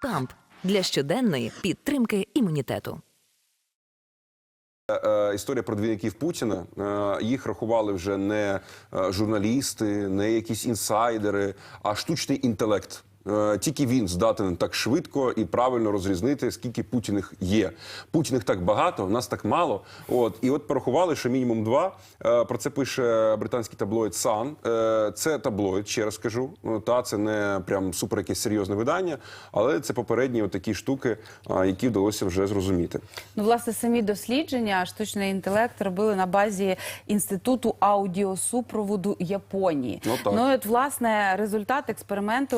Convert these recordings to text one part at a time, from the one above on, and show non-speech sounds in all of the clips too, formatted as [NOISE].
Камп для щоденної підтримки імунітету. Е, Історія про двійників Путіна. Е, Їх рахували вже не е, журналісти, не якісь інсайдери, а штучний інтелект. Е, Тільки він здатен так швидко і правильно розрізнити, скільки путіних є. Путіних так багато, нас так мало. От і от порахували, що мінімум два. Е, Про це пише британський таблоїд Sun. Е, Це таблоїд, ще раз кажу. Ну, Та це не прям супер якесь серйозне видання, але це попередні такі штуки, які вдалося вже зрозуміти. Ну, власне, самі дослідження штучний інтелект робили на базі інституту аудіосупроводу Японії. Ну, так. і от власне результат експерименту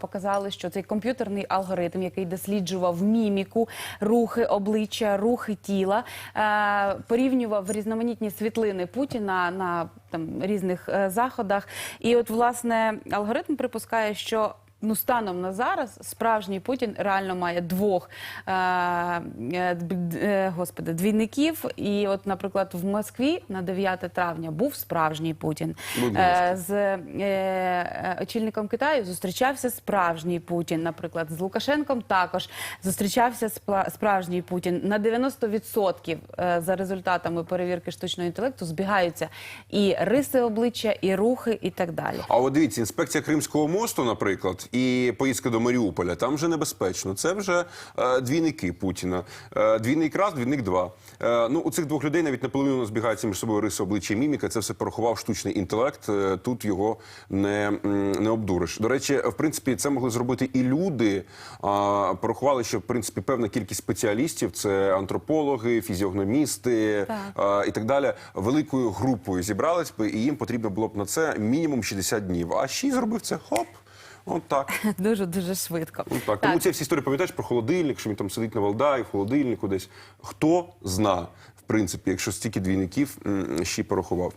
показали, що цей комп'ютерний алгоритм, який досліджував міміку, рухи обличчя, рухи тіла, е, порівнював різноманітні світлини Путіна на там різних е, заходах. І от власне алгоритм припускає, що Ну, станом на зараз справжній Путін реально має двох е, е, е, господи, двійників. І от, наприклад, в Москві на 9 травня був справжній Путін. Е, з е, е, очільником Китаю зустрічався справжній Путін. Наприклад, з Лукашенком також зустрічався справжній Путін. На 90% е, за результатами перевірки штучного інтелекту збігаються і риси обличчя, і рухи, і так далі. А от дивіться, інспекція Кримського мосту, наприклад, і поїздка до Маріуполя, там вже небезпечно. Це вже е, двійники Путіна. Е, двійник раз, двійник два. Е, ну, у цих двох людей навіть наполовину збігаються між собою риси обличчя і міміка. Це все порахував штучний інтелект. Е, тут його не, не обдуриш. До речі, в принципі, це могли зробити і люди. А, порахували, що в принципі певна кількість спеціалістів це антропологи, фізіогномісти Так. і так далі, великою групою зібрались би, і їм потрібно було б на це мінімум 60 днів. А ще й зробив це хоп. От так. [LAUGHS] Дуже дуже швидко. Ну, так. Тому ці всі історії пам'ятаєш про холодильник, що він там сидить на Валдаї, в холодильнику десь. Хто зна, в принципі, якщо стільки двійників м, ще й порахував.